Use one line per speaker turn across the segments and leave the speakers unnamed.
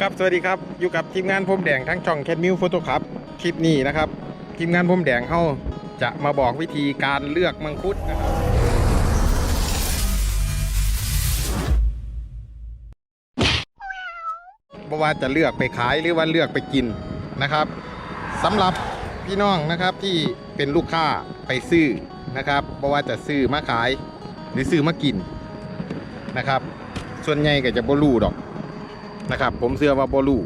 ครับสวัสดีครับอยู่กับทีมงานพรมแดงทั้งช่องแคทมิวโฟโต้ครับคลิปนี้นะครับ ทีมงานพรมแดงเขาจะมาบอกวิธีการเลือกมังคุดนะครับเพราะว่าจะเลือกไปขายหรือว่าเลือกไปกินนะครับสำหรับพี่น้องนะครับที่เป็นลูกค้าไปซื้อนะครับเพราะว่าจะซื้อมาขายหรือซื้อมากินนะครับ ส่วนใหญ่ก็จะบ่รู้ดอก นะครับ ผมเชื่อว่าบอลู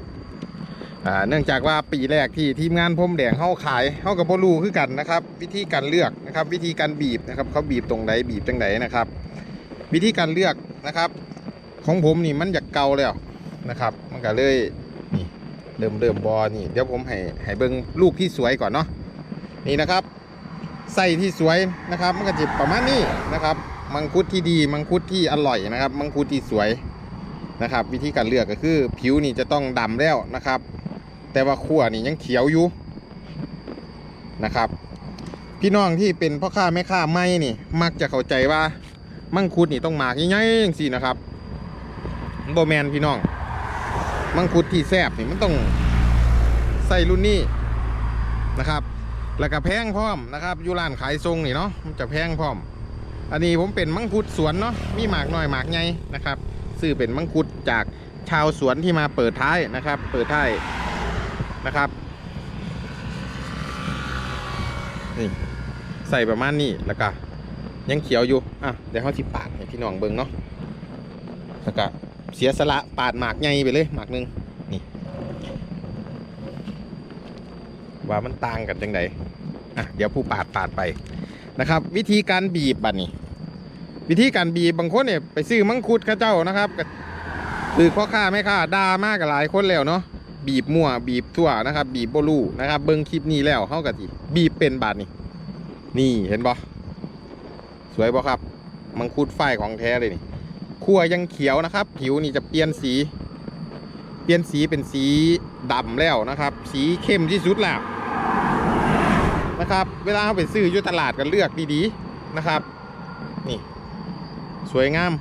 อ่าเนื่องจากว่าปีแรกที่ทีมงานพรมแดงเข้าขายเข้ากับบอลูคือกันนะครับ วิธีการเลือกนะครับ วิธีการบีบนะครับเขาบีบตรงไหนบีบจังไหนนะครับ วิธีการเลือกนะครับ ของผมนี่มันอยากเกาแล้วนะครับ มันก็เลยนี่เริ่มเริ่มบอนี่เดี๋ยวผมให้ให้เบิ้งลูกที่สวยก่อนเนาะนี่นะครับไส้ที่สวยนะครับ มันก็จะประมาณนี้นะครับ มังคุดที่ดีมังคุดที่อร่อยนะครับ มังคุดที่สวย นะครับ วิธีการเลือกก็คือ ผิวนี่จะต้องดำแล้วนะครับ แต่ว่าขั้วนี่ยังเขียวอยู่นะครับ พี่น้องที่เป็นพ่อค้าแม่ค้าไม่นี่ มักจะเข้าใจว่ามังคุดนี่ต้องหมากใหญ่ๆอย่างสี่นะครับโบแมนพี่น้อง มังคุดที่แซบนี่มันต้องใส่รุ่นนี้นะครับ แล้วก็แพงพร้อมนะครับอยู่ร้านขายทรงนี่เนาะมันจะแพงพร้อม อันนี้ผมเป็นมังคุดสวนเนาะมีหมากน้อยหมากใหญ่นะครับ ซื้อเป็นมังคุดจากชาวสวนที่มาเปิดท้ายนะครับ เปิดท้ายนะครับนี่ใส่ประมาณนี้แล้วก็ยังเขียวอยู่อะเดี๋ยวเขาที่ปาดให้พี่น้องเบิ่งเนาะแล้วก็เสียสละปาดหมากใหญ่ไปเลยหมากหนึงนี่ ว่ามันต่างกันจังไดอะเดี๋ยวผู้ปาดปาดไปนะครับ วิธีการบีบบัดนี้ วิธีการบีบบางคนเนี่ยไปซื้อมังคุดข้าเจ้านะครับก็คือพ่อค้าแม่ค้าด่ามากกับหลายคนแล้วเนาะบีบมั่วบีบทั่วนะครับ บีบโบลูนะครับ เบิ้งคลิปนี้แล้วเข้ากะทิบีบเป็นบาทนี่นี่เห็นบ่สวยบ่ครับ มังคุดฝ้ายของแท้เลยนี่ขั้วยังเขียวนะครับ ผิวนี่จะเปลี่ยนสี เปลี่ยนสีเป็นสีดำแล้วนะครับ สีเข้มที่สุดแล้วนะครับ เวลาเขาไปซื้ออยู่ตลาดก็เลือกดีๆนะครับ นี่ สวยงาม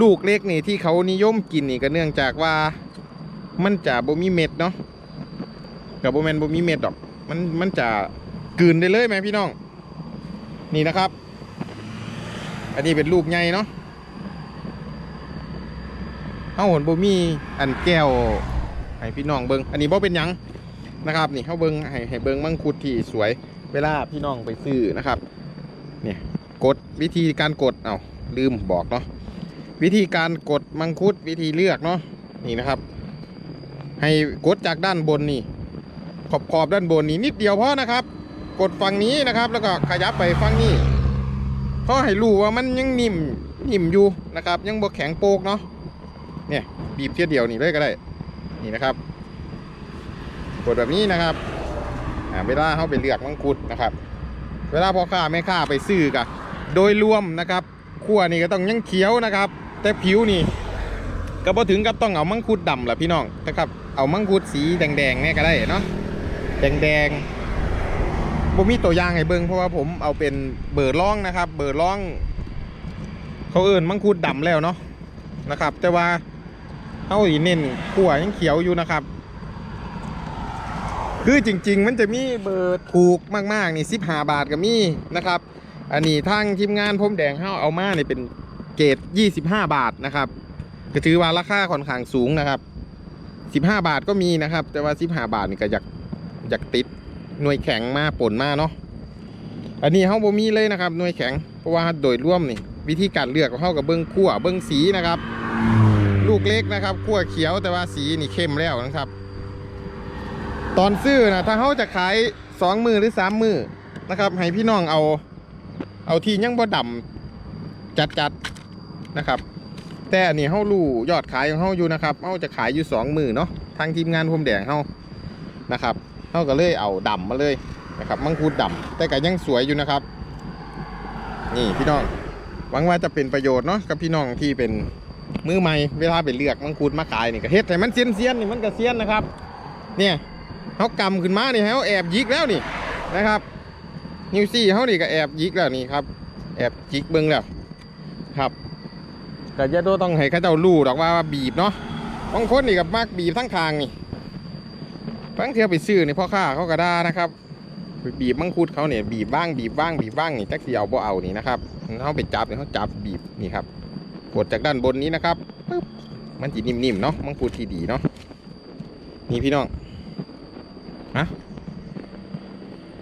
ลูกเล็กนี่ที่เขานิยมกินนี่ก็เนื่องจากว่ามันจะบ่มีเม็ดเนาะกับบ่แมนบ่มีเม็ดดอก มันมันจะกลืนได้เลยไหมพี่น้อง นี่นะครับ อันนี้เป็นลูกใหญ่เนาะเฮาหนบ่มีอันแก้วให้พี่น้องเบิงอันนี้บ่เป็นยังนะครับ นี่เฮาเบิงให้ให้เบิงมังคุดที่สวยเวลาพี่น้องไปซื้อนะครับ เนี่ยกดวิธีการกดเอา ลืมบอกเนาะวิธีการกดมังคุดวิธีเลือกเนาะนี่นะครับ ให้กดจากด้านบนนี่ ขอบขอบด้านบนนี่นิดเดียวพอนะครับ กดฝั่งนี้นะครับ แล้วก็ขยับไปฝั่งนี้เพราะให้รู้ว่ามันยังนิ่มนิ่มอยู่นะครับ ยังบวแข็งโปกเนาะเนี่ยบีบเทียเดียวนี่เลยก็ได้นี่นะครับ กดแบบนี้นะครับเวลาเขาไปเลือกมังคุดนะครับ เวลาพ่อค้าแม่ค้าไปซื้อกะโดยรวมนะครับ ขั้วนี่ก็ต้องยังเขียวนะครับ แต่ผิวนี่ก็พอถึงกับต้องเอามังคุดดำแหละพี่น้องนะครับ เอามังคุดสีแดงๆเนี่ยก็ได้เนาะแดงๆบ่มีตัวอย่างให้เบิ่งเพราะว่าผมเอาเป็นเบอร์ล่องนะครับ เบอร์ล่อง เขาเอิ้นมังคุดดำแล้วเนาะนะครับ แต่ว่าเขาอีเน้นขั้วยังเขียวอยู่นะครับ คือจริง ๆ มันจะมีเบอร์ถูกมากๆนี่สิบห้าบาทก็มีนะครับ อันนี้ทางทีมงานพรมแดงเฮาเอามาเนี่ยเป็นเกรด25 บาทนะครับก็ถือว่าราคาค่อนข้างสูงนะครับ15 บาทก็มีนะครับ แต่ว่า 15 บาทนี่ก็อยากอยากติดหน่วยแข็งมาป่นมาเนาะอันนี้เฮาบ่มีเลยนะครับหน่วยแข็งเพราะว่าโดยร่วมนี่วิธีการเลือกของเฮากับเบิ้งขั้วเบิ้งสีนะครับ ลูกเล็กนะครับขั้วเขียวแต่ว่าสีนี่เข้มแล้วนะครับ ตอนซื้อนะถ้าเขาจะขายสองมือหรือสามมือนะครับ ให้พี่น้องเอา เอาที่ยังบ่ดำจัดจัดๆนะครับ แต่อันนี้เขารู้ยอดขายของเขาอยู่นะครับเขาจะขายอยู่สองมือเนาะทางทีมงานพรมแดงเขานะครับเขาก็เลยเอาดำมาเลยนะครับมังคุดดำแต่ก็ยังสวยอยู่นะครับ นี่พี่น้องหวังว่าจะเป็นประโยชน์เนาะกับพี่น้องที่เป็นมือใหม่เวลาไปเลือกมังคุดมาขายนี่ก็เฮ็ดให้มันเซียนเซียนๆนี่มันก็เซียนนะครับ เนี่ยเขากำขึ้นมานี่เขาแอบยิกแล้วนี่นะครับ นิวซี่เขานี่ก็แอบยิกแล้วนี่ครับ แอบจิกเบิ้งแล้วครับแต่จะต้องให้เข้าเจ้าลู่ดอกว่าบีบเนาะบางคนนี่กับมากบีบทั้งคางนี่บางเทียไปซื้อนี่พ่อค้าเขาก็ได้นะครับบีบมังคุดเขาเนี่ยบีบบ้างบีบบ้างบีบบ้างนี่จักสิเอาบ่เอานี่นะครับเขาไปจับเนี่ยเขาจับบีบนี่ครับกดจากด้านบนนี้นะครับปึ๊บมันจะนิ่มๆเนาะมังคุดที่ดีเนาะนี่พี่น้องฮะ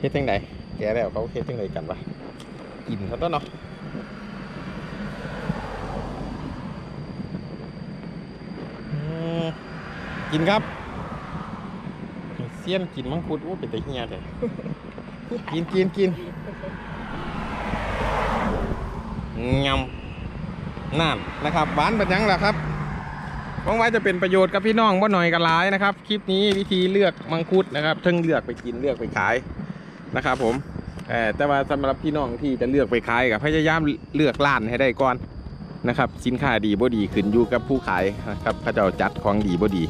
เฮ็ดจังได แกแล้วเขาเฮ็ดจังไดกันวะกินเขาต้นเนาะอืมกินครับเสี้ยนกินมังคุดโอ้เป็นแต่เฮียแต่กินกินกินงำนั่นนะครับหวานเป็นยังล่ะครับหวังว่าจะเป็นประโยชน์กับพี่น้องบ่หน่อยกันหลายนะครับ คลิปนี้วิธีเลือกมังคุดนะครับทั้งเลือกไปกินเลือกไปขาย นะครับผมแต่ว่าสำหรับพี่น้องที่จะเลือกไปขายกับพยายามเลือกร้านให้ได้ก่อนนะครับ สินค้าดีบ่ดีขึ้นอยู่กับผู้ขายนะครับเขาจะจัดของดีบ่ดี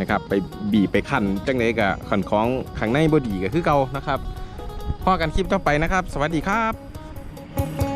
นะครับ ไปบีบไปขั้นจังเลยกับขันของข้างในบ่ดีก็คือเก่านะครับพอกันคลิปต่อไปนะครับ สวัสดีครับ